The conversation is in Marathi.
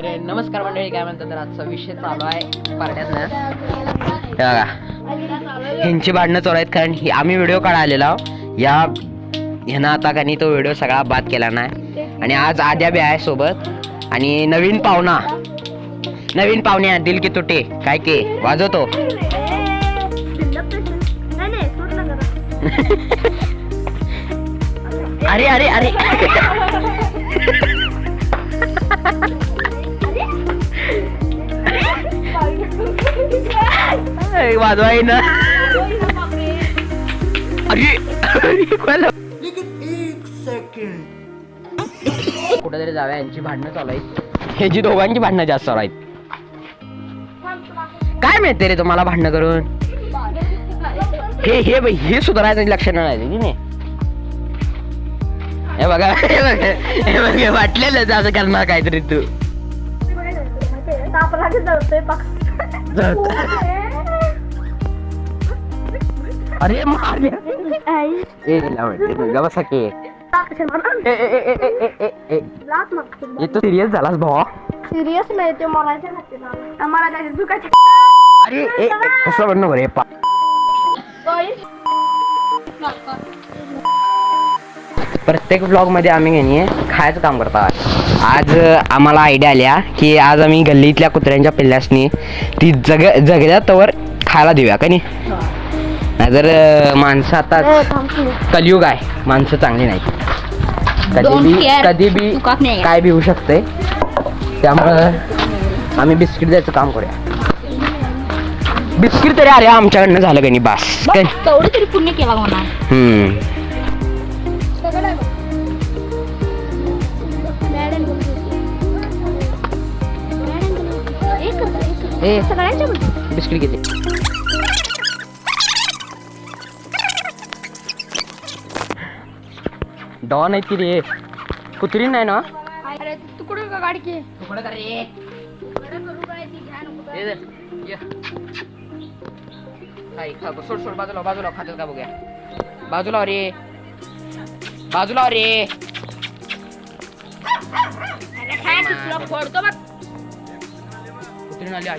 अरे नमस्कार मंडळी काय म्हणतात तर आजचा विषय चालू आहे पारड्यात बघा ह्यांची भांडणं चालू आहेत कारण ही आम्ही व्हिडिओ काढालेला आहो. या ह्यानं आता का तो व्हिडिओ सगळा बाद केला नाही आणि आज आद्या बी आहे सोबत. आणि नवीन पाहुणा. नवीन पाहुणे दिल की तुटे. काय के? वाजवतो. अरे अरे अरे. वाजवाय ना? कुठेतरी जाऊया यांची भांडणं चालू आहेत. ह्याची दोघांची भांडणं जास्त चालू आहेत. काय मिळते रे तुम्हाला भांडणं करून? हे हे हे सुधारायचं लक्षण नाही की नाही हे बघा हे बघा हे बघा वाटलेलं असं करणार काहीतरी तू. जळतं. अरे मारल्या ए लावण ग बसा की. ए, ए, ए, ए, ए, ए, ए, ए. ए, तू सिरियस झालास भावा सिरियस नाही ते मरायच्या घातले आम्हाला त्याच्या दुखाचे अरे ए, ए, कसं म्हणणं बरे पा प्रत्येक ब्लॉगमध्ये आम्ही घेणे खायचं काम करतो. आज अं, आम्हाला आयडिया आल्या की आज आम्ही गल्लीतल्या कुत्र्यांच्या पिल्ल्यासनी ती जग जगल्या तवर खायला देऊया का नाही? नाहीतर माणसं आता कलियुग आहे. माणसं चांगली नाही कधी बी. कधी बी. काय बी होऊ शकते त्यामुळं आम्ही बिस्किट द्यायचं काम करूया. बिस्किट तरी अरे आमच्याकडनं झालं का नाही बास काय तेवढं तरी पुण्य केला म्हणा हम्म. ए सगळ्यांच्या बिस्किट घेते. डॉन आहेत की रे कुत्री नाही ना अरे तू कुठे का गाडी की तुकडं कर रे ये दे, ये. हाय, खा, सोड सोड बाजूला बाजूला खात्यात का बघूया बाजूला रे बाजूला रे अरे काय तुला फोडतो बघ कुत्रीन आली आई.